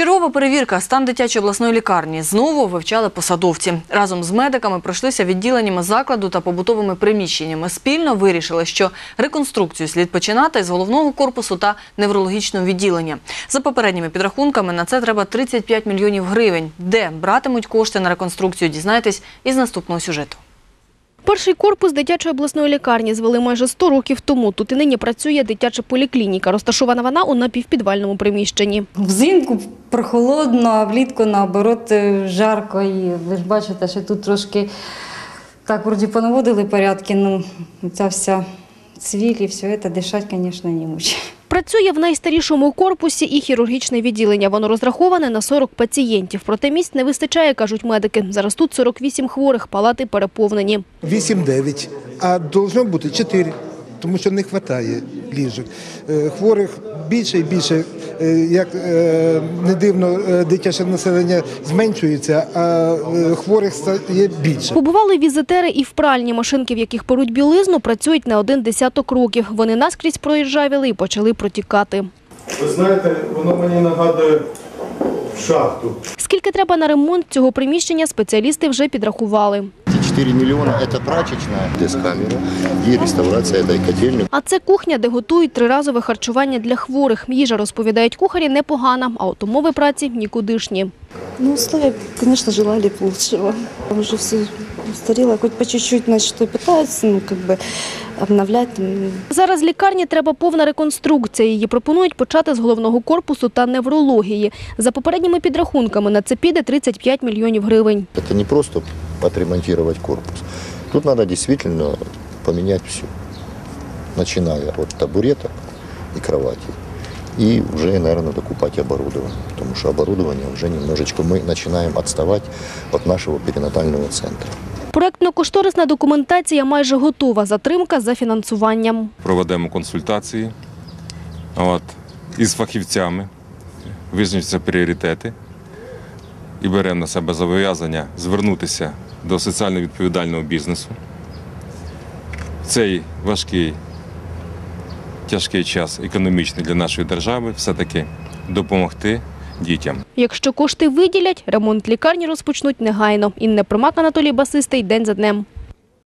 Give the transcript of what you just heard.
Чергова перевірка стан дитячої обласної лікарні знову вивчали посадовці. Разом з медиками пройшлися відділеннями закладу та побутовими приміщеннями. Спільно вирішили, що реконструкцію слід починати з головного корпусу та неврологічного відділення. За попередніми підрахунками на це треба 35 мільйонів гривень. Де братимуть кошти на реконструкцію, дізнайтесь із наступного сюжету. Перший корпус дитячої обласної лікарні звели майже 100 років тому. Тут і нині працює дитяча поліклініка. Розташована вона у напівпідвальному приміщенні. Взимку прохолодно, а влітку наоборот е, жарко. І ви ж бачите, що тут трошки так вроді понаводили порядки, ну ця вся цвіль і все це дишати, звісно, не мучить. Працює в найстарішому корпусі і хірургічне відділення. Воно розраховане на 40 пацієнтів. Проте місць не вистачає, кажуть медики. Зараз тут 48 хворих, палати переповнені. 8-9, а должно бути 4, тому що не вистачає ліжок. Е, Хворих більше і більше, як е, не дивно, е, дитяче населення зменшується, а е, хворих стає більше. Побували візитери і в пральні машинки, в яких перуть білизну, працюють не один десяток років. Вони наскрізь проїжджавіли і почали протікати. Ви знаєте, воно мені нагадує шахту. Скільки треба на ремонт цього приміщення, спеціалісти вже підрахували. 4 миллиона – это прачечная, дискамера и реставрация этой котельни. А це кухня, де готують триразове харчування для хворих. Їжа, розповідають кухарі, непогана, а от умови праці нікудишні. Ну, условия, конечно, желали б лучшего. Уже все устарело, хоть по чуть-чуть, значит, что питаются, ну, как бы обновлять. там, Зараз лікарні треба повна реконструкція. Її пропонують почати з головного корпусу та неврології. За попередніми підрахунками на це піде 35 мільйонів гривень. Это не просто отремонтировать корпус. Тут надо действительно поменять все, начиная от табуреток и кроватей. И уже, наверное, докупать оборудование, потому что оборудование уже немножечко мы начинаем отставать от нашего перинатального центра. Проектно-кошторисна документація майже готова. Затримка за фінансуванням. проведемо консультації от, із фахівцями, визначаться пріоритети і беремо на себе зобов'язання звернутися до соціально відповідального бізнесу. В цей важкий, тяжкий час економічний для нашої держави все-таки допомогти дітям. Якщо кошти виділять, ремонт лікарні розпочнуть негайно. Інна Примак, Анатолій Басистий. День за днем.